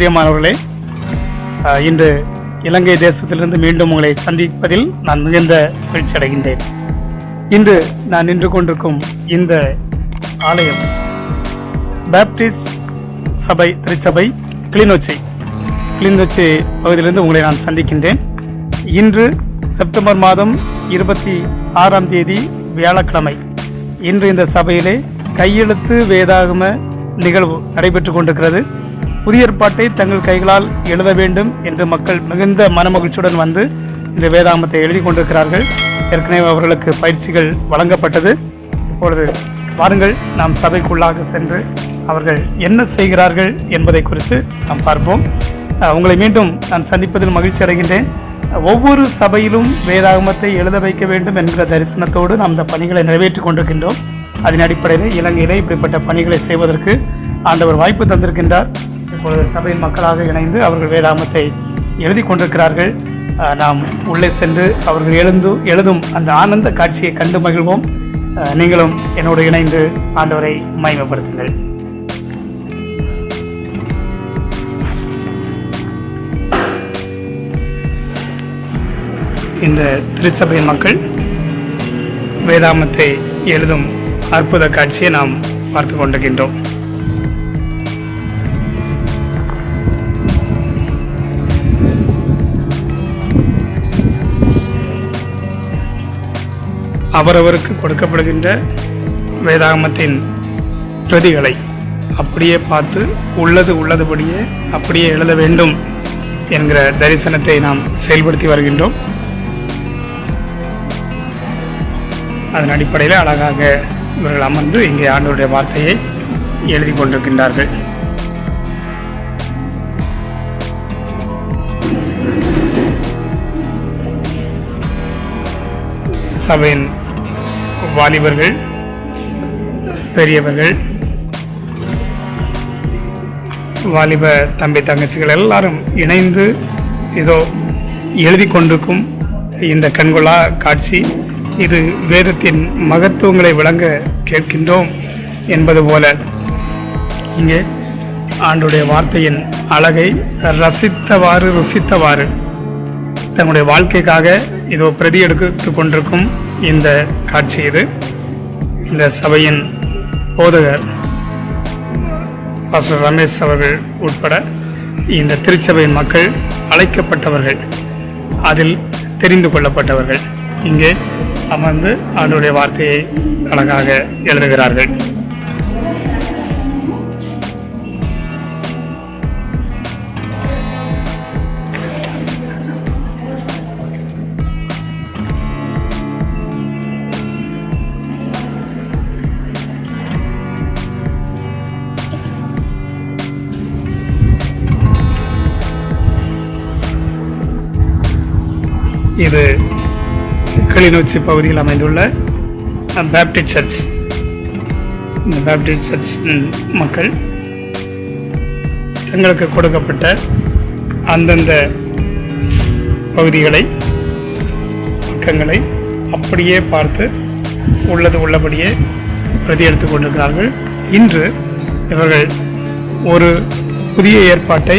பிரியமானவர்களே இன்று இலங்கை தேசத்திலிருந்து மீண்டும் உங்களை சந்திப்பதில் நான் மிகுந்த மகிழ்ச்சி அடைகின்றேன். இன்று நான் நின்று கொண்டிருக்கும் இந்த ஆலயம் பேப்டிஸ்ட் சபை திருச்சபை கிளிநொச்சி கிளிநொச்சி பகுதியிலிருந்து உங்களை நான் சந்திக்கின்றேன். இன்று செப்டம்பர் மாதம் இருபத்தி ஆறாம் தேதி வியாழக்கிழமை. இன்று இந்த சபையிலே கையெழுத்து வேதாகம நிகழ்வு நடைபெற்று கொண்டிருக்கிறது. புதிய ஏற்பாட்டை தங்கள் கைகளால் எழுத வேண்டும் என்று மக்கள் மிகுந்த மனமகிழ்ச்சியுடன் வந்து இந்த வேதாகமத்தை எழுதி கொண்டிருக்கிறார்கள். ஏற்கனவே அவர்களுக்கு பயிற்சிகள் வழங்கப்பட்டது. இப்பொழுது வாருங்கள் நாம் சபைக்குள்ளாக சென்று அவர்கள் என்ன செய்கிறார்கள் என்பதை குறித்து நாம் பார்ப்போம். உங்களை மீண்டும் நான் சந்திப்பதில் மகிழ்ச்சி அடைகின்றேன். ஒவ்வொரு சபையிலும் வேதாகமத்தை எழுத வைக்க வேண்டும் என்கிற தரிசனத்தோடு நாம் இந்த பணிகளை நிறைவேற்றி கொண்டிருக்கின்றோம். அதன் அடிப்படையில் இலங்கையிலே இப்படிப்பட்ட பணிகளை செய்வதற்கு ஆண்டவர் வாய்ப்பு தந்திருக்கின்றார். இப்பொழுது சபையின் மக்களாக இணைந்து அவர்கள் வேதாமத்தை எழுதி கொண்டிருக்கிறார்கள். நாம் உள்ளே சென்று அவர்கள் எழுந்து எழுதும் அந்த ஆனந்த காட்சியை கண்டு மகிழ்வோம். நீங்களும் என்னோடு இணைந்து ஆண்டவரை மயமப்படுத்துங்கள் இந்த திருச்சபை மக்கள் வேதாமத்தை எழுதும் அற்புத காட்சியை நாம் பார்த்து கொண்டிருக்கின்றோம். அவரவருக்கு கொடுக்கப்படுகின்ற வேதாகமத்தின் பிரதிகளை அப்படியே பார்த்து உள்ளது உள்ளதுபடியே அப்படியே எழுத வேண்டும் என்கிற தரிசனத்தை நாம் செயல்படுத்தி வருகின்றோம். அதன் அடிப்படையில் அழகாக இவர்கள் அமர்ந்து இங்கே ஆண்டவருடைய வார்த்தையை எழுதி கொண்டிருக்கின்றார்கள். சபையின் வாலிபர்கள் பெரியவர்கள் வாலிப தம்பி தங்கச்சிகள் எல்லாரும் இணைந்து இதோ எழுதி கொண்டிருக்கும் இந்த கண்கொள்ளா காட்சி. இது வேதத்தின் மகத்துவங்களை விளங்க கேட்கின்றோம் என்பது போல. இங்கே ஆண்டுடைய வார்த்தையின் அழகை ரசித்தவாறு ருசித்தவாறு தன்னுடைய வாழ்க்கைக்காக இதோ பிரதி எடுத்து கொண்டிருக்கும் இந்த காட்சி இது. இந்த சபையின் போதகர் பாஸ்டர் ரமேஷ் அவர்கள் உட்பட இந்த திருச்சபையின் மக்கள் அழைக்கப்பட்டவர்கள் அதில் தெரிந்து கொள்ளப்பட்டவர்கள் இங்கே அமர்ந்து அவனுடைய வார்த்தையை அழகாக எழுதுகிறார்கள். இது கிளிநொச்சி பகுதியில் அமைந்துள்ள பேப்டிஸ்ட் சர்ச் இந்த பேப்டிஸ்ட் சர்ச் மக்கள் தங்களுக்கு கொடுக்கப்பட்ட அந்தந்த பகுதிகளை பக்கங்களை அப்படியே பார்த்து உள்ளது உள்ளபடியே பிரதி எடுத்து கொண்டிருக்கிறார்கள். இன்று இவர்கள் ஒரு புதிய ஏற்பாட்டை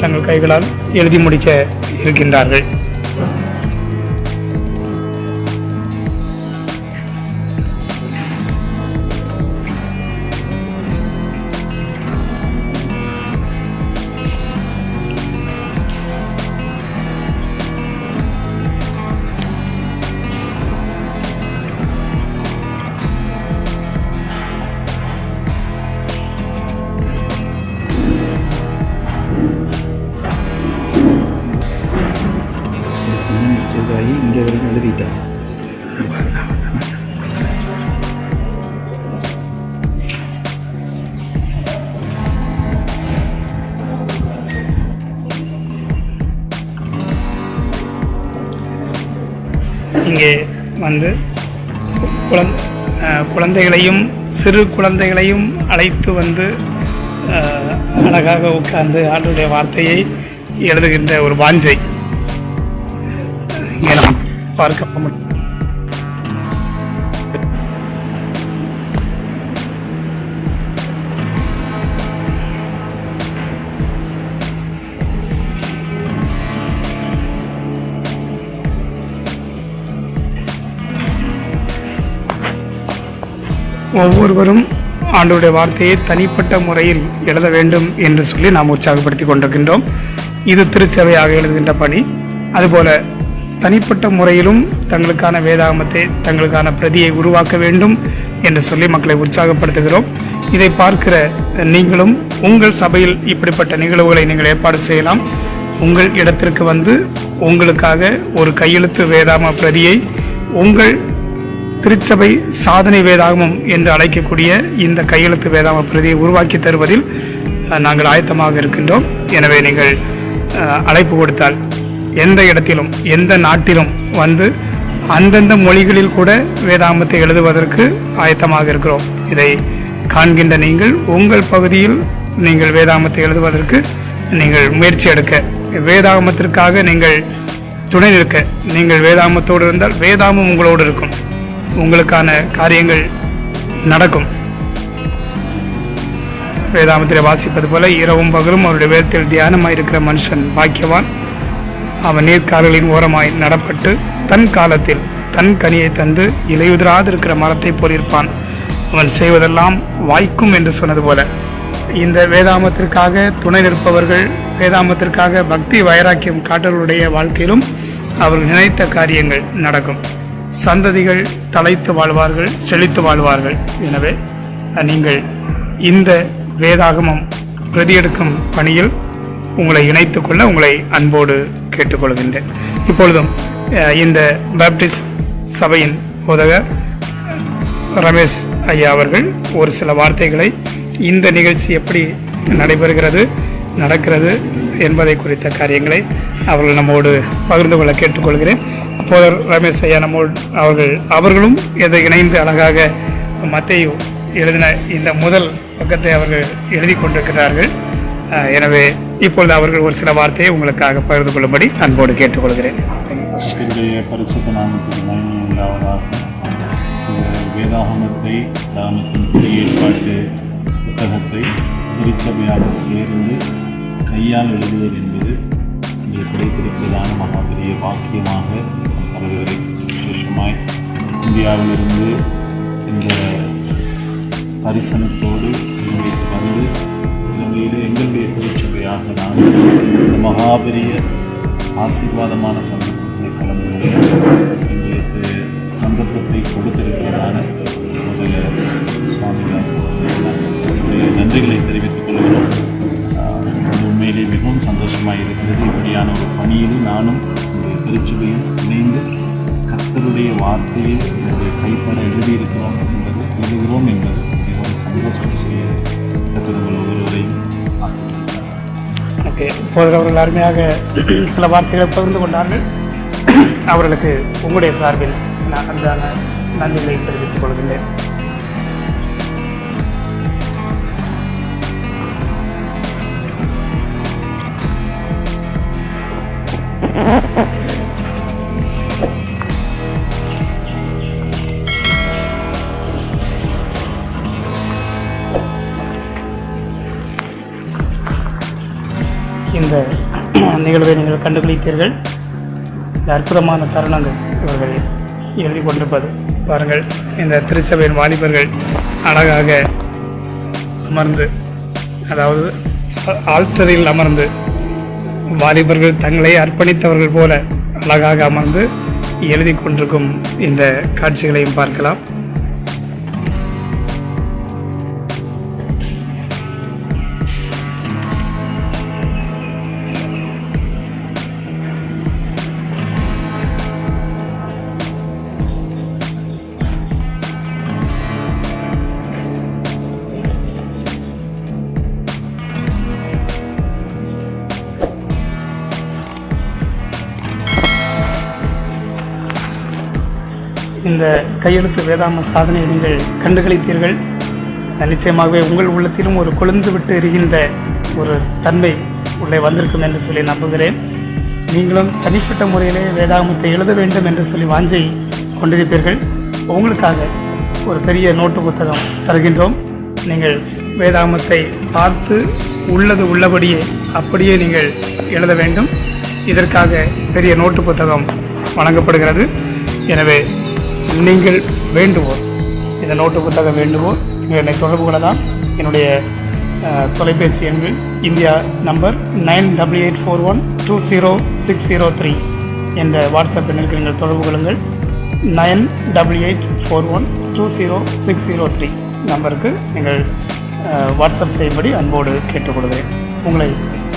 தங்கள் கைகளால் எழுதி முடிக்க இருக்கின்றார்கள். மிஸ்டேக் ஆகி இங்கே வரைக்கும் எழுதிட்டேன் இங்கே வந்து குழந்தைகளையும் சிறு குழந்தைகளையும் அழைத்து வந்து அழகாக உட்கார்ந்து ஆண்டுடைய வார்த்தையை எழுதுகின்ற ஒரு வாஞ்சை இங்கே நமக்கு பார்க்க ஒவ்வொருவரும் ஆண்டோடைய வார்த்தையை தனிப்பட்ட முறையில் எழுத வேண்டும் என்று சொல்லி நாம் உற்சாகப்படுத்தி கொண்டிருக்கின்றோம். இது திருச்சபையாக எழுதுகின்ற பணி. அதுபோல தனிப்பட்ட முறையிலும் தங்களுக்கான வேதாகமத்தை தங்களுக்கான பிரதியை உருவாக்க வேண்டும் என்று சொல்லி மக்களை உற்சாகப்படுத்துகிறோம். இதை பார்க்கிற நீங்களும் உங்கள் சபையில் இப்படிப்பட்ட நிகழ்வுகளை நீங்கள் ஏற்பாடு செய்யலாம். உங்கள் இடத்திற்கு வந்து உங்களுக்காக ஒரு கையெழுத்து வேதாம பிரதியை உங்கள் திருச்சபை சாதனை வேதாகமம் என்று அழைக்கக்கூடிய இந்த கையெழுத்து வேதாம பிரதியை உருவாக்கி தருவதில் நாங்கள் ஆயத்தமாக இருக்கின்றோம். எனவே நீங்கள் அழைப்பு கொடுத்தால் எந்த இடத்திலும் எந்த நாட்டிலும் வந்து அந்தந்த மொழிகளில் கூட வேதாமத்தை எழுதுவதற்கு ஆயத்தமாக இருக்கிறோம். இதை காண்கின்ற நீங்கள் உங்கள் பகுதியில் நீங்கள் வேதாமத்தை எழுதுவதற்கு நீங்கள் முயற்சி எடுக்க. வேதாமத்திற்காக நீங்கள் துணை நிற்க. நீங்கள் வேதாமத்தோடு இருந்தால் வேதாமம் உங்களோடு இருக்கும். உங்களுக்கான காரியங்கள் நடக்கும். வேதாமத்தில் வாசிப்பது போல இரவும் பகலும் அவருடைய வேதத்தில் தியானமாக இருக்கிற மனுஷன் பாக்கியவான். அவன் நீர்க்கால்களின் ஓரமாய் நடப்பட்டு தன் காலத்தில் தன் கனியை தந்து இலையுதிராதிருக்கிற மரத்தைப் போலிருப்பான் அவன் செய்வதெல்லாம் வாய்க்கும் என்று சொன்னது போல. இந்த வேதாமத்திற்காக துணை நிற்பவர்கள் வேதாமத்திற்காக பக்தி வைராக்கியம் காட்டவர்களுடைய வாழ்க்கையிலும் அவர்கள் நினைத்த காரியங்கள் நடக்கும். சந்ததிகள் தலைத்து வாழ்வார்கள் செழித்து வாழ்வார்கள். எனவே நீங்கள் இந்த வேதாகமம் பிரதியெடுக்கும் பணியில் உங்களை இணைத்து கொள்ள உங்களை அன்போடு கேட்டுக்கொள்கின்றேன். இப்பொழுதும் இந்த பேப்டிஸ்ட் சபையின் உதக ரமேஷ் ஐயா அவர்கள் ஒரு சில வார்த்தைகளை இந்த நிகழ்ச்சி எப்படி நடைபெறுகிறது நடக்கிறது என்பதை குறித்த காரியங்களை அவர்கள் நம்மோடு பகிர்ந்து கொள்ள கேட்டுக்கொள்கிறேன். அப்போது ரமேஷ் ஐயா நம்மோடு அவர்கள் அவர்களும் இதை இணைந்து அழகாக மத்தையு எழுதின இந்த முதல் பக்கத்தை அவர்கள் எழுதி கொண்டிருக்கிறார்கள். எனவே இப்பொழுது அவர்கள் ஒரு சில வார்த்தையை உங்களுக்காக பகிர்ந்து கொள்ளும்படி அன்போடு கேட்டுக்கொள்கிறேன். பரிசுத்த வேதாகமத்தை தாமத்தின் புதிய ஏற்பாட்டு புத்தகத்தை திருச்சபையாக சேர்ந்து கையால் எழுதுவது என்பது எங்களுக்கு கிடைத்திருக்கிறதான மகா பெரிய வாக்கியமாக கருதுகிறேன். விசேஷமாய் இந்தியாவிலிருந்து இந்த தரிசனத்தோடு வந்து இலங்கையில் எங்களுடைய திருச்சபையாக நாங்கள் இந்த மகாபெரிய ஆசீர்வாதமான சந்தர்ப்பத்தை கலந்து எங்களுக்கு சந்தர்ப்பத்தை கொடுத்திருக்கிறதான முதல்ல சுவாமிதாசன் நன்றிகளை தெரிவித்துக் கொள்கிறோம். உண்மையிலே மிகவும் சந்தோஷமாக இருக்கிறது. இப்படியான ஒரு பணியில் நானும் இந்த திருச்சபையும் இணைந்து கத்தருடைய வார்த்தையை என்னுடைய கைப்பட எழுதியிருக்கிறோம் என்பது எழுதுகிறோம் என்பது மிகவும் சந்தோஷம் செய்ய ஓகே இப்போது அவர்கள் அருமையாக சில வார்த்தைகளை பகிர்ந்து கொண்டார்கள். அவர்களுக்கு உங்களுடைய சார்பில் நான் அந்த நன்றிகளை தெரிவித்துக் கொள்கின்றேன் நிகழ்வை நீங்கள் கண்டுபிடித்தீர்கள். அற்புதமான தருணங்கள் இவர்கள் எழுதி கொண்டிருப்பது. பாருங்கள் இந்த திருச்சபையின் வாலிபர்கள் அழகாக அமர்ந்து அதாவது ஆ- ஆல்டரில் அமர்ந்து வாலிபர்கள் தங்களை அர்ப்பணித்தவர்கள் போல அழகாக அமர்ந்து எழுதி கொண்டிருக்கும் இந்த காட்சிகளையும் பார்க்கலாம். இந்த கையெழுத்து வேதாம சாதனையை நீங்கள் கண்டுகளித்தீர்கள். நிச்சயமாகவே உங்கள் உள்ளத்திலும் ஒரு கொழுந்து விட்டு எரிகின்ற ஒரு தன்மை உள்ளே வந்திருக்கும் என்று சொல்லி நம்புகிறேன். நீங்களும் தனிப்பட்ட முறையிலே வேதாமத்தை எழுத வேண்டும் என்று சொல்லி வாஞ்சை கொண்டிருப்பீர்கள். உங்களுக்காக ஒரு பெரிய நோட்டு புத்தகம் தருகின்றோம். நீங்கள் வேதாமத்தை பார்த்து உள்ளது உள்ளபடியே அப்படியே நீங்கள் எழுத வேண்டும். இதற்காக பெரிய நோட்டு புத்தகம் வழங்கப்படுகிறது. எனவே நீங்கள் வேண்டுவோர். இந்த நோட்டு புத்தகம் வேண்டுவோர். என்னை தொடர்பு கொள்ளலாம். என்னுடைய தொலைபேசி எண்கள் India number nine double eight four one two zero six zero three என்ற வாட்ஸ்அப் எண்ணிற்கு நீங்கள் தொடர்பு கொள்ளுங்கள். Nine double eight four one two zero six zero three நம்பருக்கு நீங்கள் வாட்ஸ்அப் செய்யும்படி அன்போடு கேட்டுக்கொள்கிறேன். உங்களை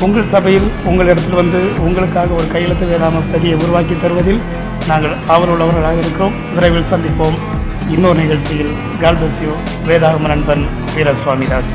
உங்கள் சபையில் உங்கள் உங்களிடத்தில் வந்து உங்களுக்காக ஒரு கையெழுத்து வேணாமல் பதியை உருவாக்கி தருவதில் நாங்கள் ஆவலுள்ளவர்களாக இருக்கிறோம். விரைவில் சந்திப்போம். இன்னொரு நிகழ்ச்சியில். கால்பசியோ வேதாகம நண்பன் வீரசுவாமிதாஸ்